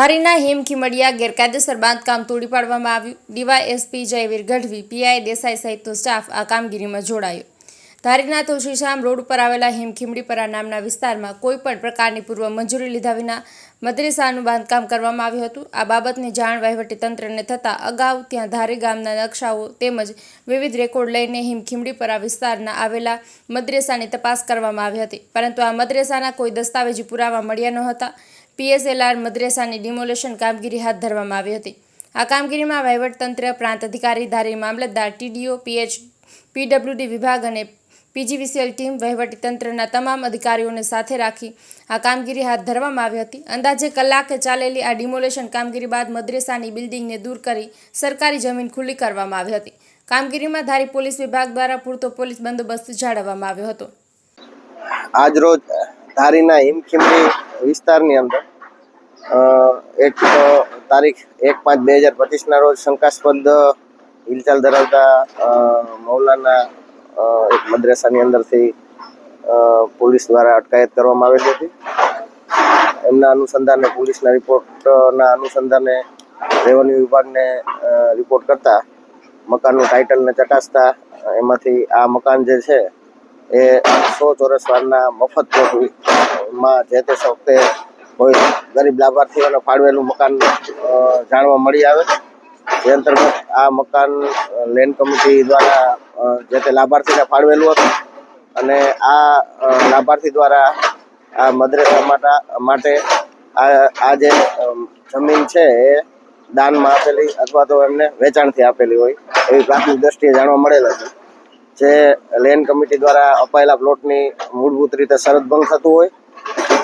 ધારીના હેમખીમડિયા ગેરકાયદેસર બાંધકામ તોડી પાડવામાં આવ્યું. ડીવાયએસપી જયવીર ગઢવી, પીઆઈ દેસાઈ સહિતનો સ્ટાફ આ કામગીરીમાં જોડાયો. ધારીના તુલસીશામ રોડ ઉપર આવેલા હિમખીમડીપરા નામના વિસ્તારમાં કોઈપણ પ્રકારની પૂર્વ મંજૂરી લીધા વિના મદ્રેસાનું બાંધકામ કરવામાં આવ્યું હતું. આ બાબતની જાણ વહીવટીતંત્રને થતાં અગાઉ ત્યાં ધારી ગામના નકશાઓ તેમજ વિવિધ રેકોર્ડ લઈને હિમખીમડીપરા વિસ્તારના આવેલા મદ્રેસાની તપાસ કરવામાં આવી હતી. પરંતુ આ મદ્રેસાના કોઈ દસ્તાવેજી પુરાવા મળ્યા ન હતા પીએસએલઆર મદ્રેસાની ડિમોલેશન કામગીરી હાથ ધરવામાં આવી હતી. આ કામગીરીમાં વહીવટતંત્ર, પ્રાંત અધિકારી મામલતદાર, ટીડીઓ, પીએચ, પીડબ્લ્યુડી વિભાગ અને પીજીવીસીએલ ટીમ વહીવટીતંત્રના તમામ અધિકારીઓને સાથે રાખી આ કામગીરી હાથ ધરવામાં આવી હતી. અંદાજે કલાકે ચાલેલી આ ડિમોલેશન કામગીરી બાદ મદ્રેસાની બિલ્ડિંગને દૂર કરી સરકારી જમીન ખુલ્લી કરવામાં આવી હતી. કામગીરીમાં ધારી પોલીસ વિભાગ દ્વારા પૂરતો પોલીસ બંદોબસ્ત જાળવવામાં આવ્યો હતો. આજરોજ ધારીના હિમખીમડી વિસ્તારની અંદર એક તારીખ એક પાંચ બે હજાર પચીસના રોજ શંકાસ્પદ હિલચાલ ધરાવતા મૌલાના એક મદ્રેસાની અંદરથી પોલીસ દ્વારા અટકાયત કરવામાં આવેલી હતી. એમના અનુસંધાને પોલીસના રિપોર્ટના અનુસંધાને રેવન્યુ વિભાગને રિપોર્ટ કરતા મકાનનું ટાઇટલને ચકાસતા, એમાંથી આ મકાન જે છે એ સો ચોરસ વારના મફતમાં જે તે વખતે કોઈ ગરીબ લાભાર્થીઓને ફાળવેલું મકાન જાણવા મળી આવે. જે અંતર્ગત આ મકાન લેન્ડ કમિટી દ્વારા જે તે લાભાર્થીને ફાળવેલું હતું અને આ લાભાર્થી દ્વારા આ મદ્રેસા માટે આ જે જમીન છે એ દાનમાં આપેલી અથવા તો એમને વેચાણથી આપેલી હોય એવી પ્રાથમિક દ્રષ્ટિએ જાણવા મળેલ હતું. જે લેન્ડ કમિટી દ્વારા અપાયેલા પ્લોટની મૂળભૂત રીતે શરત ભંગ થતું હોય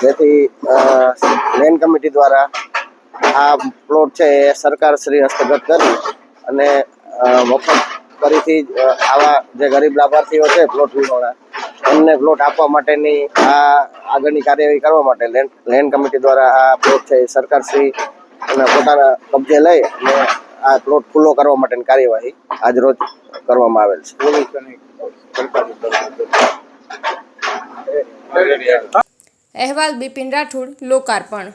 જેથી લેન કમિટી દ્વારા આ પ્લોટ છે એ સરકાર શ્રી હસ્તગત કરી અને મફત ફરીથી આવા જે ગરીબ લાભાર્થીઓ છે પ્લોટ વિહોણા, એમને પ્લોટ આપવા માટેની આ આગળની કાર્યવાહી કરવા માટે લેન્ડ લેન્ડ કમિટી દ્વારા આ પ્લોટ છે એ સરકાર શ્રી અને પોતાના કબજે લઈ અને આ પ્લોટ ખુલ્લો કરવા માટેની કાર્યવાહી આજરોજ કરવામાં આવેલ છે. અહેવાલ બિપિન રાઠોડ લોકાર્પણ